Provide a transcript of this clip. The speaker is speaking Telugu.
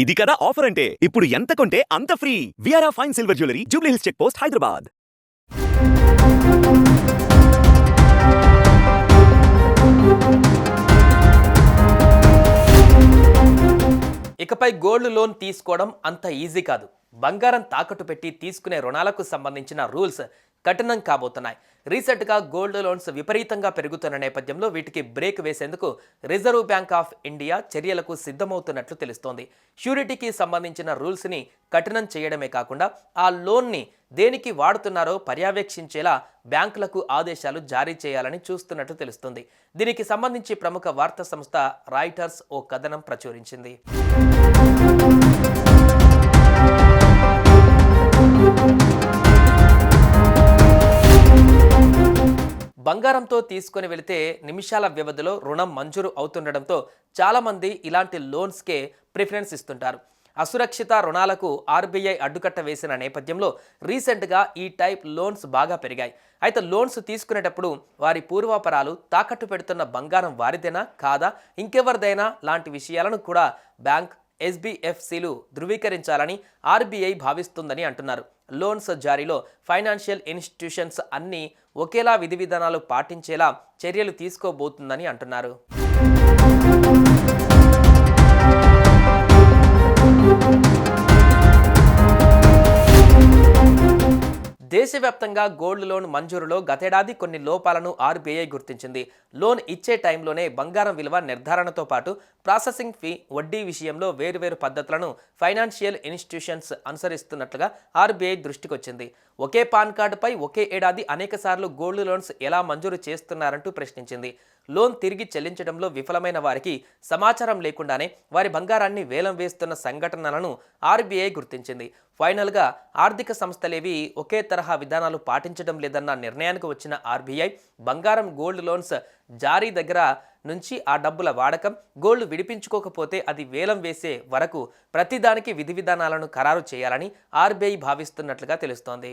ఇది కదా ఆఫర్ అంటే? ఇప్పుడు ఎంత కొంటే అంత free విఆర్ఆ fine silver jewellery Jubilee Hills check post Hyderabad ఇకపై గోల్డ్ లోన్ తీసుకోవడం అంత ఈజీ కాదు. బంగారం తాకట్టు పెట్టి తీసుకునే రుణాలకు సంబంధించిన రూల్స్ కఠినం కాబోతున్నాయి. రీసెంట్గా గోల్డ్ లోన్స్ విపరీతంగా పెరుగుతున్న నేపథ్యంలో వీటికి బ్రేక్ వేసేందుకు రిజర్వ్ బ్యాంక్ ఆఫ్ ఇండియా చర్యలకు సిద్ధమవుతున్నట్లు తెలుస్తోంది. ష్యూరిటీకి సంబంధించిన రూల్స్ని కఠినం చేయడమే కాకుండా ఆ లోన్ని దేనికి వాడుతున్నారో పర్యవేక్షించేలా బ్యాంకులకు ఆదేశాలు జారీ చేయాలని చూస్తున్నట్లు తెలుస్తుంది. దీనికి సంబంధించి ప్రముఖ వార్తా సంస్థ రాయిటర్స్ ఓ కథనం ప్రచురించింది. బంగారంతో తీసుకొని వెళితే నిమిషాల వ్యవధిలో రుణం మంజూరు అవుతుండడంతో చాలామంది ఇలాంటి లోన్స్కే ప్రిఫరెన్స్ ఇస్తుంటారు. అసురక్షిత రుణాలకు ఆర్బీఐ అడ్డుకట్ట వేసిన నేపథ్యంలో రీసెంట్గా ఈ టైప్ లోన్స్ బాగా పెరిగాయి. అయితే లోన్స్ తీసుకునేటప్పుడు వారి పూర్వాపరాలు తాకట్టు పెడుతున్న బంగారం వారిదేనా? కాదా? ఇంకెవరిదైనా? లాంటి విషయాలను కూడా బ్యాంక్ ఎస్బీఎఫ్సీలు ధృవీకరించాలని ఆర్బీఐ భావిస్తుందని అంటున్నారు. లోన్స్ జారీలో ఫైనాన్షియల్ ఇన్స్టిట్యూషన్స్ అన్నీ ఒకేలా విధి విధానాలు పాటించేలా చర్యలు తీసుకోబోతుందని అంటున్నారు. దేశవ్యాప్తంగా గోల్డ్ లోన్ మంజూరులో గతేడాది కొన్ని లోపాలను ఆర్బీఐ గుర్తించింది. లోన్ ఇచ్చే టైంలోనే బంగారం విలువ నిర్ధారణతో పాటు ప్రాసెసింగ్ ఫీ వడ్డీ విషయంలో వేరువేరు పద్ధతులను ఫైనాన్షియల్ ఇన్స్టిట్యూషన్స్ అనుసరిస్తున్నట్లుగా ఆర్బీఐ దృష్టికొచ్చింది. ఒకే పాన్ కార్డుపై ఒకే ఏడాది అనేకసార్లు గోల్డ్ లోన్స్ ఎలా మంజూరు చేస్తున్నారంటూ ప్రశ్నించింది. లోన్ తిరిగి చెల్లించడంలో విఫలమైన వారికి సమాచారం లేకుండానే వారి బంగారాన్ని వేలం వేస్తున్న సంఘటనలను ఆర్బీఐ గుర్తించింది. ఫైనల్గా ఆర్థిక సంస్థలేవి ఒకే తరహా విధానాలు పాటించడం లేదన్న నిర్ణయానికి వచ్చిన ఆర్బీఐ బంగారం గోల్డ్ లోన్స్ జారీ దగ్గర నుంచి ఆ డబ్బుల వాడకం గోల్డ్ విడిపించుకోకపోతే అది వేలం వేసే వరకు ప్రతిదానికి విధి విధానాలను ఖరారు చేయాలని ఆర్బీఐ భావిస్తున్నట్లుగా తెలుస్తోంది.